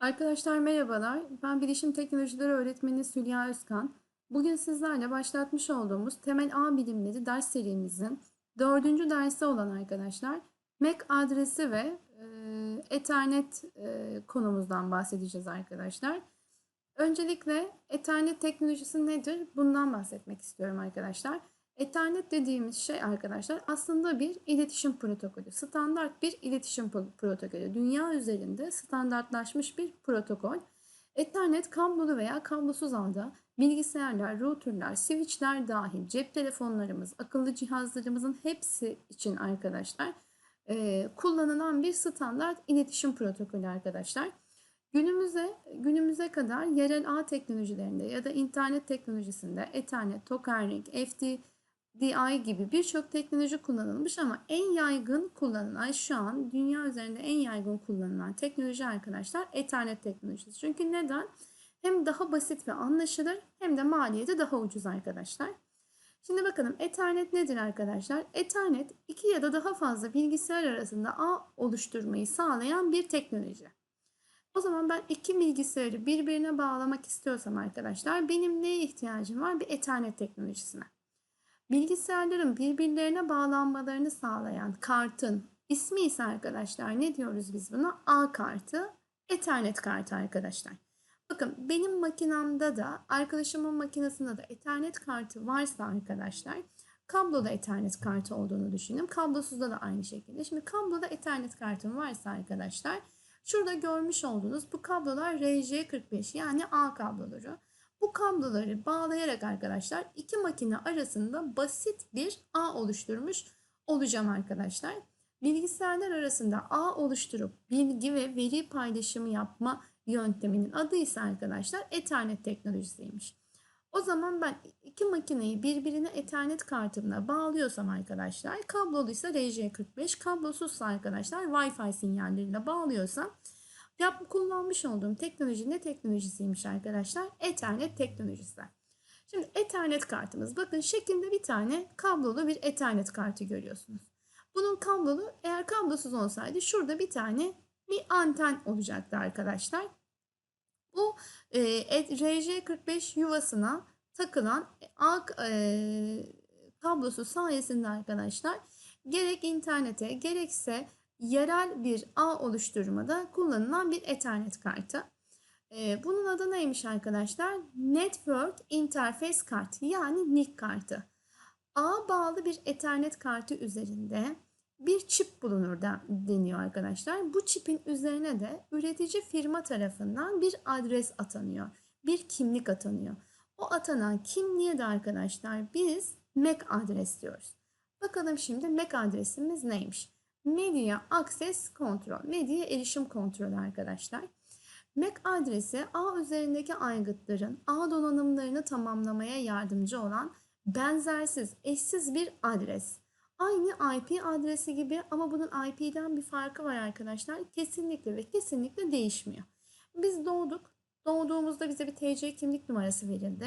Arkadaşlar merhabalar. Ben Bilişim Teknolojileri Öğretmeni Sülya Özkan. Bugün sizlerle başlatmış olduğumuz Temel A Bilimleri ders serimizin dördüncü dersi olan arkadaşlar MAC adresi ve e, Ethernet e, konumuzdan bahsedeceğiz arkadaşlar. Öncelikle Ethernet teknolojisi nedir? Bundan bahsetmek istiyorum arkadaşlar. Ethernet dediğimiz şey arkadaşlar aslında bir iletişim protokolü. Standart bir iletişim pro- protokolü. Dünya üzerinde standartlaşmış bir protokol. Ethernet kablolu veya kablosuz anda bilgisayarlar, routerlar, switchler dahil cep telefonlarımız, akıllı cihazlarımızın hepsi için arkadaşlar e, kullanılan bir standart iletişim protokolü arkadaşlar. Günümüze günümüze kadar yerel ağ teknolojilerinde ya da internet teknolojisinde Ethernet, Tokering, FDDI gibi birçok teknoloji kullanılmış ama en yaygın kullanılan şu an dünya üzerinde en yaygın kullanılan teknoloji arkadaşlar Ethernet teknolojisi. Çünkü neden? Hem daha basit ve anlaşılır hem de maliyeti daha ucuz arkadaşlar. Şimdi bakalım Ethernet nedir arkadaşlar? Ethernet iki ya da daha fazla bilgisayar arasında ağ oluşturmayı sağlayan bir teknoloji. O zaman ben iki bilgisayarı birbirine bağlamak istiyorsam arkadaşlar benim neye ihtiyacım var? Bir Ethernet teknolojisine. Bilgisayarların birbirlerine bağlanmalarını sağlayan kartın ismi ise arkadaşlar ne diyoruz biz buna? A kartı, Ethernet kartı arkadaşlar. Bakın benim makinamda da arkadaşımın makinesinde de Ethernet kartı varsa arkadaşlar kabloda Ethernet kartı olduğunu düşünün. Kablosuzda da aynı şekilde. Şimdi kabloda Ethernet kartım varsa arkadaşlar Şurada görmüş olduğunuz bu kablolar RJ45 yani A kabloları. Bu kabloları bağlayarak arkadaşlar iki makine arasında basit bir ağ oluşturmuş olacağım arkadaşlar. Bilgisayarlar arasında ağ oluşturup bilgi ve veri paylaşımı yapma yönteminin adı ise arkadaşlar Ethernet teknolojisiymiş. O zaman ben iki makineyi birbirine Ethernet kartımla bağlıyorsam arkadaşlar kabloluysa RJ45, kablosuzsa arkadaşlar Wi-Fi sinyalleriyle bağlıyorsam yap kullanmış olduğum teknoloji ne teknolojisiymiş arkadaşlar? Ethernet teknolojisi. Şimdi Ethernet kartımız bakın şeklinde bir tane kablolu bir Ethernet kartı görüyorsunuz. Bunun kablolu eğer kablosuz olsaydı şurada bir tane bir anten olacaktı arkadaşlar. Bu e, RJ45 yuvasına takılan ağ e, kablosu sayesinde arkadaşlar gerek internete gerekse yerel bir ağ oluşturmada kullanılan bir Ethernet kartı. E, bunun adı neymiş arkadaşlar? Network Interface Kart yani NIC kartı. Ağa bağlı bir Ethernet kartı üzerinde bir çip bulunur da, deniyor arkadaşlar. Bu çipin üzerine de üretici firma tarafından bir adres atanıyor. Bir kimlik atanıyor. O atanan kimliğe de arkadaşlar biz MAC adres diyoruz. Bakalım şimdi MAC adresimiz neymiş? Media Access Control. Medya erişim kontrolü arkadaşlar. MAC adresi ağ üzerindeki aygıtların ağ donanımlarını tamamlamaya yardımcı olan benzersiz, eşsiz bir adres. Aynı IP adresi gibi ama bunun IP'den bir farkı var arkadaşlar. Kesinlikle ve kesinlikle değişmiyor. Biz doğduk. Doğduğumuzda bize bir TC kimlik numarası verildi.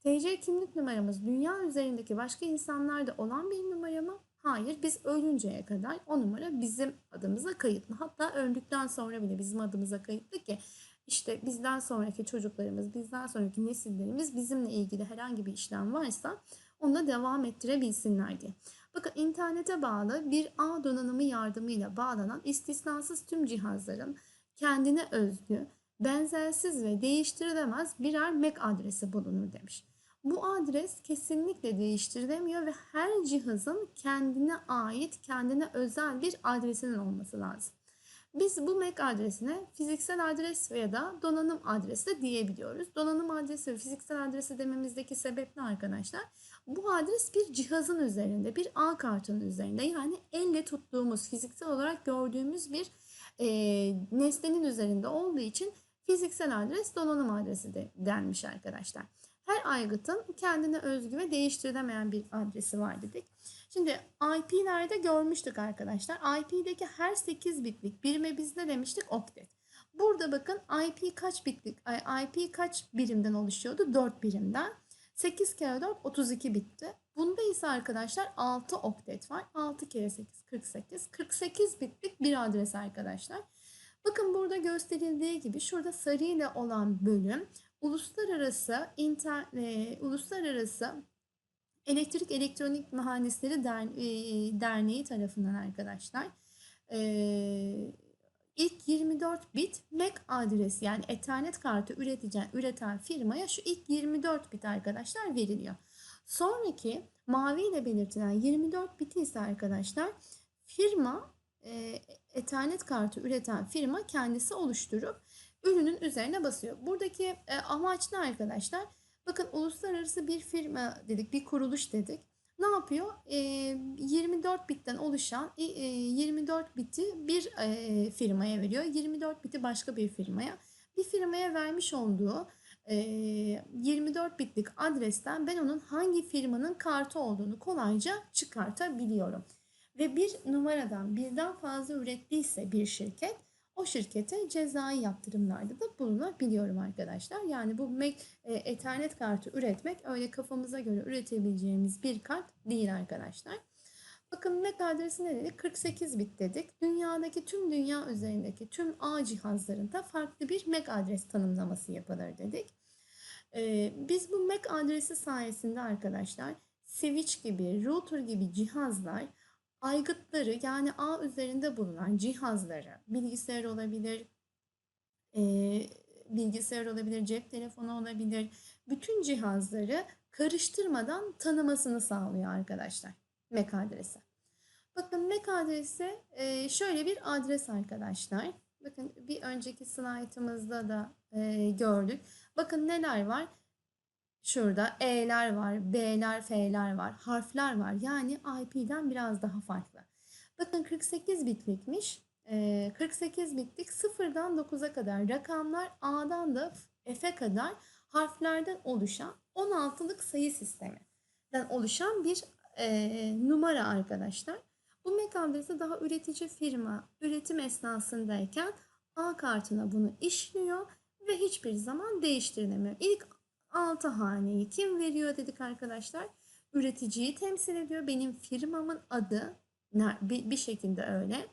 TC kimlik numaramız dünya üzerindeki başka insanlarda olan bir numara mı? Hayır. Biz ölünceye kadar o numara bizim adımıza kayıtlı. Hatta öldükten sonra bile bizim adımıza kayıtlı ki işte bizden sonraki çocuklarımız, bizden sonraki nesillerimiz bizimle ilgili herhangi bir işlem varsa onu devam ettirebilsinler diye. Bakın internete bağlı bir ağ donanımı yardımıyla bağlanan istisnasız tüm cihazların kendine özgü, benzersiz ve değiştirilemez birer MAC adresi bulunur demiş. Bu adres kesinlikle değiştirilemiyor ve her cihazın kendine ait, kendine özel bir adresinin olması lazım. Biz bu MAC adresine fiziksel adres veya da donanım adresi de diyebiliyoruz. Donanım adresi ve fiziksel adresi dememizdeki sebep ne arkadaşlar? Bu adres bir cihazın üzerinde, bir A kartının üzerinde yani elle tuttuğumuz, fiziksel olarak gördüğümüz bir e, nesnenin üzerinde olduğu için fiziksel adres donanım adresi de denmiş arkadaşlar. Aygıtın kendine özgü ve değiştirilemeyen bir adresi var dedik. Şimdi IP'lerde görmüştük arkadaşlar. IP'deki her 8 bitlik birime biz ne demiştik? Oktet. Burada bakın IP kaç bitlik, IP kaç birimden oluşuyordu? 4 birimden. 8 kere 4 32 bitti. Bunda ise arkadaşlar 6 oktet var. 6 kere 8 48. 48 bitlik bir adres arkadaşlar. Bakın burada gösterildiği gibi şurada sarı ile olan bölüm uluslararası inter, e, uluslararası Elektrik Elektronik Mühendisleri Der, e, Derneği tarafından arkadaşlar e, ilk 24 bit MAC adresi yani Ethernet kartı üretici, üreten firmaya şu ilk 24 bit arkadaşlar veriliyor. Sonraki mavi ile belirtilen 24 biti ise arkadaşlar firma e, Ethernet kartı üreten firma kendisi oluşturup ürünün üzerine basıyor. Buradaki e, amaç ne arkadaşlar? Bakın uluslararası bir firma dedik, bir kuruluş dedik. Ne yapıyor? E, 24 bitten oluşan e, 24 biti bir e, firmaya veriyor. 24 biti başka bir firmaya. Bir firmaya vermiş olduğu e, 24 bitlik adresten ben onun hangi firmanın kartı olduğunu kolayca çıkartabiliyorum. Ve bir numaradan birden fazla ürettiyse bir şirket o şirkete cezai yaptırımlarda da bulunabiliyorum arkadaşlar. Yani bu e, Ethernet kartı üretmek öyle kafamıza göre üretebileceğimiz bir kart değil arkadaşlar. Bakın MAC adresi ne dedik? 48 bit dedik. Dünyadaki tüm dünya üzerindeki tüm ağ cihazlarında farklı bir MAC adres tanımlaması yapılır dedik. Ee, biz bu MAC adresi sayesinde arkadaşlar switch gibi, router gibi cihazlar aygıtları yani ağ üzerinde bulunan cihazları, bilgisayar olabilir, e, bilgisayar olabilir, cep telefonu olabilir, bütün cihazları karıştırmadan tanımasını sağlıyor arkadaşlar MAC adresi. Bakın MAC adresi e, şöyle bir adres arkadaşlar. Bakın bir önceki slaytımızda da e, gördük. Bakın neler var? Şurada E'ler var, B'ler, F'ler var, harfler var. Yani IP'den biraz daha farklı. Bakın 48 bitlikmiş. 48 bitlik 0'dan 9'a kadar rakamlar A'dan da F'e kadar harflerden oluşan 16'lık sayı sisteminden oluşan bir e, numara arkadaşlar. Bu adresi daha üretici firma üretim esnasındayken A kartına bunu işliyor ve hiçbir zaman değiştirilemiyor. İlk 6 haneyi kim veriyor dedik arkadaşlar? Üreticiyi temsil ediyor. Benim firmamın adı bir şekilde öyle.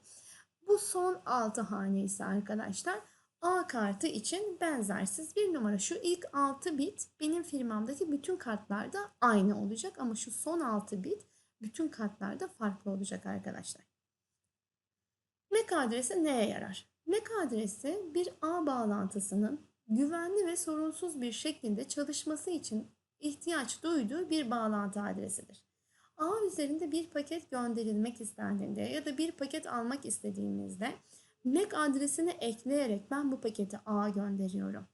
Bu son 6 hane ise arkadaşlar A kartı için benzersiz bir numara. Şu ilk 6 bit benim firmamdaki bütün kartlarda aynı olacak ama şu son 6 bit bütün kartlarda farklı olacak arkadaşlar. MAC adresi neye yarar? MAC adresi bir ağ bağlantısının güvenli ve sorunsuz bir şekilde çalışması için ihtiyaç duyduğu bir bağlantı adresidir. Ağ üzerinde bir paket gönderilmek istendiğinde ya da bir paket almak istediğimizde MAC adresini ekleyerek ben bu paketi ağa gönderiyorum.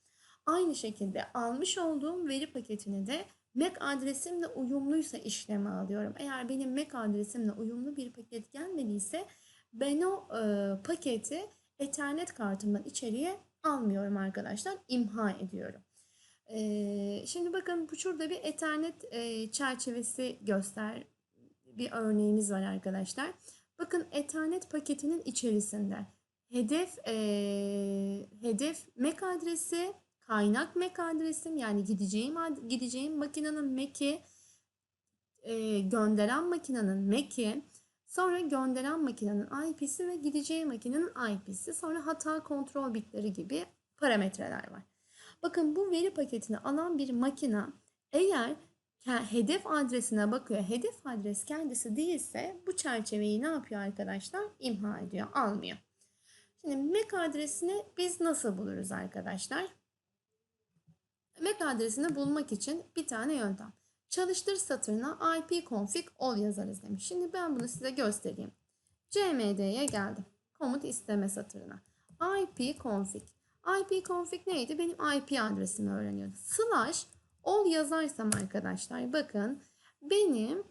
Aynı şekilde almış olduğum veri paketini de MAC adresimle uyumluysa işleme alıyorum. Eğer benim MAC adresimle uyumlu bir paket gelmediyse ben o e, paketi Ethernet kartımdan içeriye almıyorum arkadaşlar. imha ediyorum. Ee, şimdi bakın bu şurada bir Ethernet e, çerçevesi göster bir örneğimiz var arkadaşlar. Bakın Ethernet paketinin içerisinde hedef e, hedef MAC adresi, kaynak MAC adresim yani gideceğim gideceğim makinenin MAC'i e, gönderen makinenin MAC'i Sonra gönderen makinenin IP'si ve gideceği makinenin IP'si. Sonra hata kontrol bitleri gibi parametreler var. Bakın bu veri paketini alan bir makine eğer hedef adresine bakıyor. Hedef adres kendisi değilse bu çerçeveyi ne yapıyor arkadaşlar? İmha ediyor, almıyor. Şimdi MAC adresini biz nasıl buluruz arkadaşlar? MAC adresini bulmak için bir tane yöntem. Çalıştır satırına ipconfig all yazarız demiş. Şimdi ben bunu size göstereyim. cmd'ye geldim. Komut isteme satırına. ipconfig. ipconfig neydi? Benim IP adresimi öğreniyordu. Slash all yazarsam arkadaşlar bakın benim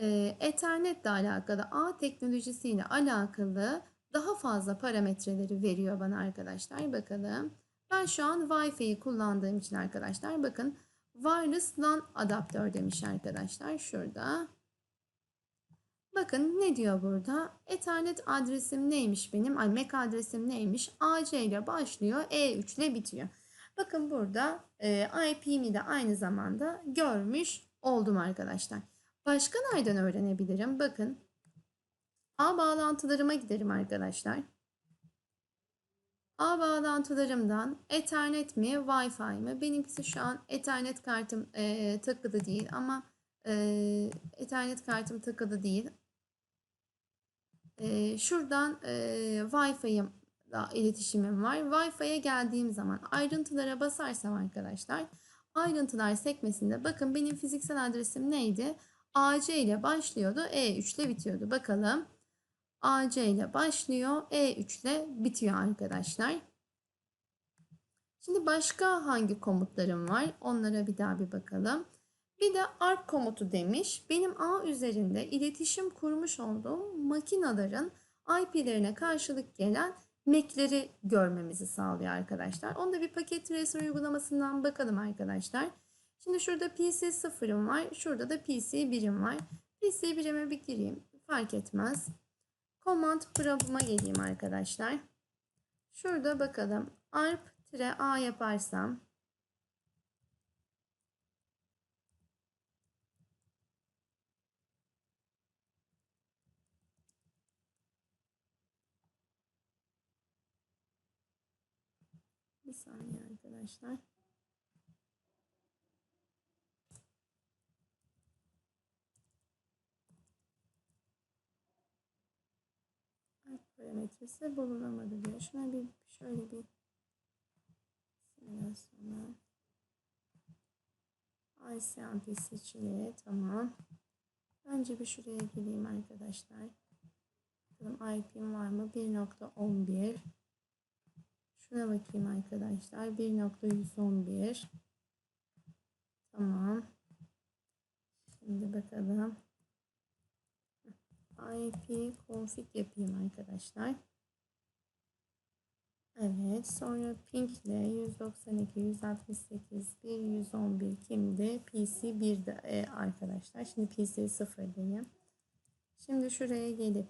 e, Ethernet ile alakalı ağ teknolojisiyle alakalı daha fazla parametreleri veriyor bana arkadaşlar. Bakalım. Ben şu an Wi-Fi'yi kullandığım için arkadaşlar bakın wireless LAN adaptör demiş arkadaşlar şurada. Bakın ne diyor burada? Ethernet adresim neymiş benim? Ay MAC adresim neymiş? AC ile başlıyor, E3 ile bitiyor. Bakın burada e, IP'mi de aynı zamanda görmüş oldum arkadaşlar. Başka nereden öğrenebilirim? Bakın ağ bağlantılarıma giderim arkadaşlar. Ağ bağlantılarımdan Ethernet mi, Wi-Fi mi? Benimkisi şu an Ethernet kartım e, takılı değil ama e, Ethernet kartım takılı değil. E, şuradan e, Wi-Fi'yle iletişimim var. Wi-Fi'ye geldiğim zaman ayrıntılara basarsam arkadaşlar ayrıntılar sekmesinde bakın benim fiziksel adresim neydi? AC ile başlıyordu, E3 ile bitiyordu. Bakalım. AC ile başlıyor, E3 ile bitiyor arkadaşlar. Şimdi başka hangi komutlarım var? Onlara bir daha bir bakalım. Bir de ARP komutu demiş. Benim ağ üzerinde iletişim kurmuş olduğum makinaların IP'lerine karşılık gelen MAC'leri görmemizi sağlıyor arkadaşlar. Onda bir paket tracer uygulamasından bakalım arkadaşlar. Şimdi şurada PC sıfırım var. Şurada da PC birim var. PC birime bir gireyim. Fark etmez. Command prob'uma geleyim arkadaşlar. Şurada bakalım. arp-a yaparsam Bir saniye arkadaşlar. Parametresi bulunamadı diyor. Şuna bir şöyle bir simülasyona ICMP seçili. Tamam. Önce bir şuraya gireyim arkadaşlar. Bakalım IP'm var mı? 1.11 Şuna bakayım arkadaşlar. 1.111 Tamam. Şimdi bakalım. IP config yapayım arkadaşlar. Evet. Sonra ping ile 192, 168, 1, 111 kimdi? PC 1'de e, arkadaşlar. Şimdi PC 0'dayım. Şimdi şuraya gelip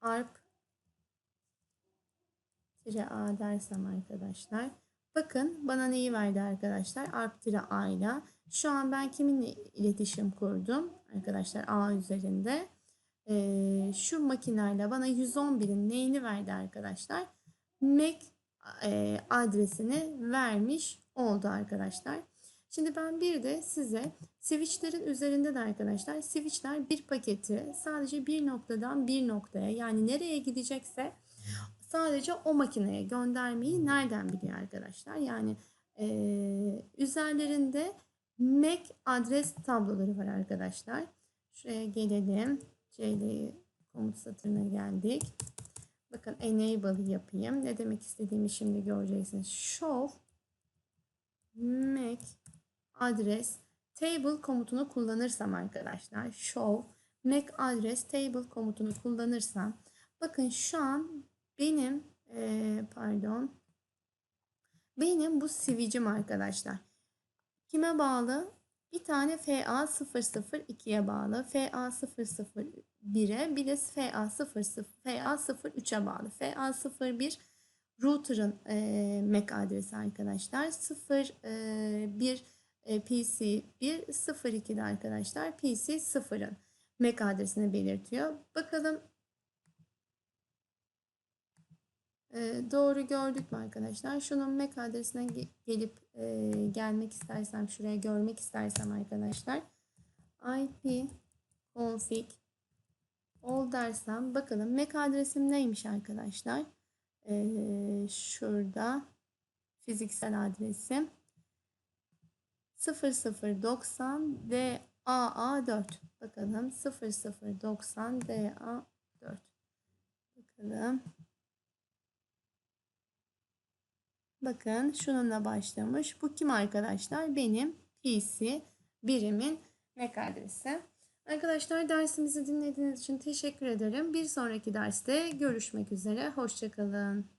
ARP A dersem arkadaşlar. Bakın bana neyi verdi arkadaşlar? Arp A ile. Şu an ben kiminle iletişim kurdum? Arkadaşlar A üzerinde. Ee, şu makineyle bana 111'in neyini verdi arkadaşlar? MAC e, adresini vermiş oldu arkadaşlar. Şimdi ben bir de size switchlerin üzerinde de arkadaşlar switchler bir paketi sadece bir noktadan bir noktaya yani nereye gidecekse sadece o makineye göndermeyi nereden biliyor arkadaşlar? Yani e, üzerlerinde MAC adres tabloları var arkadaşlar. Şuraya gelelim. CL komut satırına geldik. Bakın enable yapayım. Ne demek istediğimi şimdi göreceksiniz. Show MAC adres table komutunu kullanırsam arkadaşlar. Show MAC adres table komutunu kullanırsam bakın şu an benim e, pardon benim bu switch'im arkadaşlar. Kime bağlı? Bir tane FA002'ye bağlı. FA001'e bir de FA00 FA03'e bağlı. FA01 router'ın e, MAC adresi arkadaşlar. 01 e, PC1 02'de arkadaşlar PC 0'ın MAC adresini belirtiyor. Bakalım Ee, doğru gördük mü arkadaşlar? Şunun MAC adresine gelip e, gelmek istersem, şuraya görmek istersem arkadaşlar. IP config all dersem bakalım MAC adresim neymiş arkadaşlar? Ee, şurada fiziksel adresim 0090 DAA4 bakalım 0090 DA4 bakalım Bakın şununla başlamış. Bu kim arkadaşlar? Benim PC birimin MAC adresi. Arkadaşlar dersimizi dinlediğiniz için teşekkür ederim. Bir sonraki derste görüşmek üzere. Hoşçakalın.